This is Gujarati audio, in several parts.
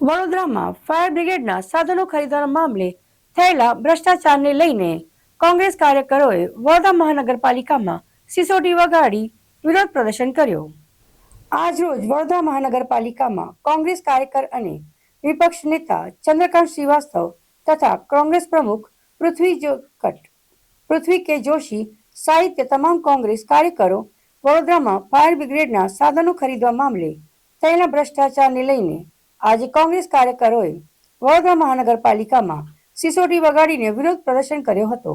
વડોદરામાં ફાયર બ્રિગેડના સાધનો ખરીદવાના મામલે થયેલા ભ્રષ્ટાચારને લઈને કોંગ્રેસ કાર્યકરોએ વડોદરા મહાનગરપાલિકામાં સિસોટી વગાડી વિરોધ પ્રદર્શન કર્યો. આજરોજ વડોદરા મહાનગરપાલિકામાં કોંગ્રેસ કાર્યકર અને વિપક્ષ નેતા ચંદ્રકાંત શ્રીવાસ્તવ તથા કોંગ્રેસ પ્રમુખ પૃથ્વી જોકટ પૃથ્વી કે જોશી સાહિત્ય તમામ કોંગ્રેસ કાર્યકરો વડોદરામાં ફાયર બ્રિગેડના સાધનો ખરીદવા મામલે થયેલા ભ્રષ્ટાચારને લઈને આજે કોંગ્રેસ કાર્યકરોએ વડોદરા મહાનગરપાલિકામાં સિસોટી વગાડીને વિરોધ પ્રદર્શન કર્યો હતો.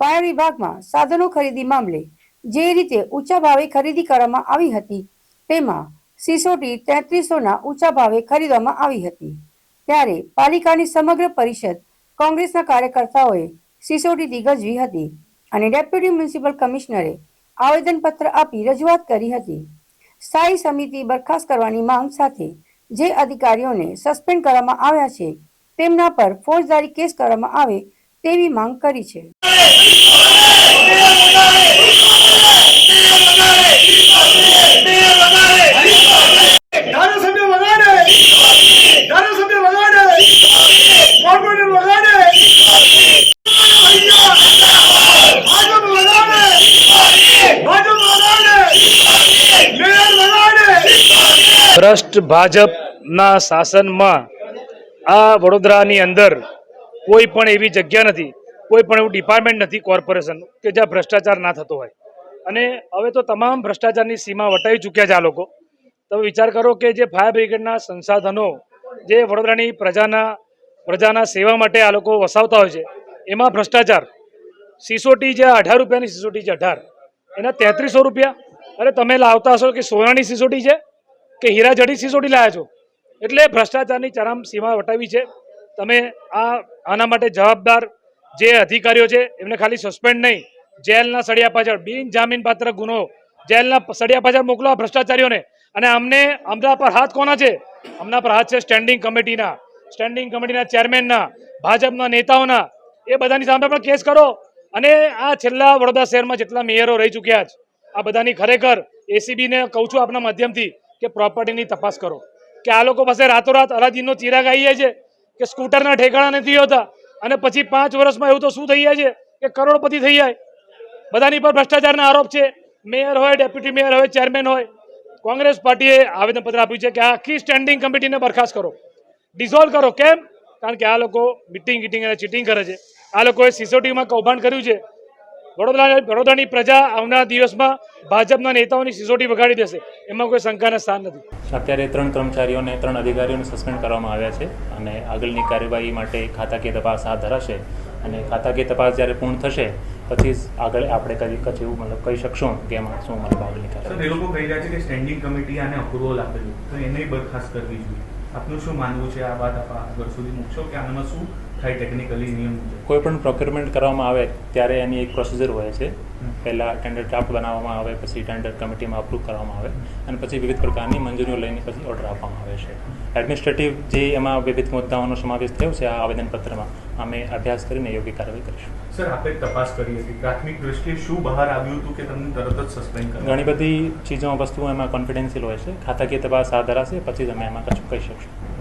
ફાયર વિભાગમાં સાધનો ખરીદી મામલે જે રીતે ઊંચા ભાવે ખરીદી કરવામાં આવી હતી, તેમાં સિસોટી તેત્રીસોના ઊંચા ભાવે ખરીદવામાં આવી હતી. ત્યારે પાલિકાની સમગ્ર પરિષદ કોંગ્રેસના કાર્યકર્તાઓએ સિસોટીથી ગજવી હતી અને ડેપ્યુટી મ્યુનિસિપલ કમિશનરે આવેદનપત્ર આપી રજૂઆત કરી હતી. સ્થાયી સમિતિ બરખાસ્ત કરવાની માંગ સાથે જે અધિકારીઓને સસ્પેન્ડ કરવામાં આવ્યા છે, તેમના પર ફોજદારી કેસ કરવામાં આવે તેવી માંગ કરી છે ધારાસભ્ય વગાડે ધારાસભ્ય વગાડે કોર્પોરેટર વગાડે ભાજપ વગાડે ભાજપ વગાડે મેયર વગાડે ભ્રષ્ટ ભાજપના શાસનમાં આ વડોદરાની અંદર કોઈ પણ એવી જગ્યા નથી, કોઈ પણ એવું ડિપાર્ટમેન્ટ નથી કોર્પોરેશન કે જ્યાં ભ્રષ્ટાચાર ના થતો હોય. અને હવે તો તમામ ભ્રષ્ટાચારની સીમા વટાવી ચૂક્યા છે આ લોકો. તમે વિચાર કરો કે જે ફાયર બ્રિગેડના સંસાધનો, જે વડોદરાની પ્રજાના પ્રજાના સેવા માટે આ લોકો વસાવતા હોય છે, એમાં ભ્રષ્ટાચાર. સિસોટી જે અઢાર રૂપિયાની સિસોટી છે, અઢાર. એના તેત્રીસો રૂપિયા. અરે તમે લાવતા હશો કે સોનાની સિસોટી છે? કે હીરા જડી સિસોટી લાયા છો? એટલે ભ્રષ્ટાચારની ચરમ સીમા વટાવી છે. તમે આ, આના માટે જવાબદાર જે અધિકારીઓ છે, એમને ખાલી સસ્પેન્ડ નહીં, જેલના સળિયા પાછળ, બિન જામીન પાત્ર ગુનો, જેલના સળિયા પાછળ મોકલો ભ્રષ્ટાચારીઓને. અને અમને અમદાવાદ પર હાથ કોના છે? અમના પર હાથ છે સ્ટેન્ડિંગ કમિટીના સ્ટેન્ડિંગ કમિટીના ચેરમેનના ભાજપના નેતાઓના. એ બધાની સામે પણ કેસ કરો. અને આ છેલ્લા વડોદરા શહેરમાં જેટલા મેયરો રહી ચૂક્યા છે, આ બધાની ખરેખર એસીબીને કહું છું આપના માધ્યમથી કે પ્રોપર્ટીની તપાસ કરો. કે આ લોકો પાસે રાતોરાત અલાદીનનો ચિરાગ આવી જાય છે, કે સ્કૂટરના ઠેકાણા નથી હોતા, અને પછી પાંચ વર્ષમાં એવું તો શું થઈ જાય છે, કે કરોડપતિ થઈ જાય. બધાની પર ભ્રષ્ટાચારના આરોપ છે. મેયર હોય, ડેપ્યુટી મેયર હોય, ચેરમેન હોય. કોંગ્રેસ પાર્ટીએ આવેદનપત્ર આપ્યું છે કે આખી સ્ટેન્ડિંગ કમિટીને બરખાસ્ત કરો. ડિઝોલ્વ કરો. કેમ? કારણ કે આ લોકો મિટિંગ ગીટિંગ અને ચીટિંગ કરે છે. આ લોકોએ સિસોટીમાં કૌભાંડ કર્યું છે. વડોદરા વડોદરાની પ્રજા આવનાર દિવસમાં ભાજપના નેતાઓની સિસોટી વગાડી દેશે. એમાં કોઈ શંકાના સ્થાન નથી. અત્યારે ત્રણ કર્મચારીઓને ત્રણ અધિકારીઓને સસ્પેન્ડ કરવામાં આવ્યા છે અને આગળની કાર્યવાહી માટે ખાતાકીય તપાસ હાથ ધરાશે અને ખાતાકીય તપાસ જ્યારે પૂર્ણ થશે પછી જ આગળ આપણે કદી કચ્છ એવું મતલબ કહી શકશું કે એમાં શું મતલબ આગળની સર કાર્યવાહી. એ લોકો કહી રહ્યા છે કે સ્ટેન્ડિંગ કમિટી આને અપ્રુવલ આપેલું તો એને બરખાસ્ત કરવી જોઈએ. આપનું શું માનવું છે આ વાત આગળ સુધી મૂકશો કે આનામાં શું થાય ટેકનિકલી નિયમ કોઈ પણ પ્રોક્યુરમેન્ટ કરવામાં આવે ત્યારે એની એક પ્રોસિજર હોય છે. પહેલાં ટેન્ડર ડ્રાફ્ટ બનાવવામાં આવે પછી ટેન્ડર કમિટીમાં અપ્રૂવ કરવામાં આવે અને પછી વિવિધ પ્રકારની મંજૂરીઓ લઈને પછી ઓર્ડર આપવામાં આવે છે. એડમિનિસ્ટ્રેટિવ જે એમાં વિવિધ મુદ્દાઓનો સમાવેશ થયો છે આ આવેદનપત્રમાં અમે અભ્યાસ કરીને યોગ્ય કાર્યવાહી કરીશું. સર આપણે તપાસ કરી હતી. પ્રાથમિક દ્રષ્ટિએ શું બહાર આવ્યું હતું કે તમને તરત જ સસ્પેન્ડ ઘણી બધી ચીજો વસ્તુઓ એમાં કોન્ફિડેન્શિયલ હોય છે. ખાતાકીય તપાસ હાથ ધરાશે પછી જ અમે એમાં કશું કહી શકશું.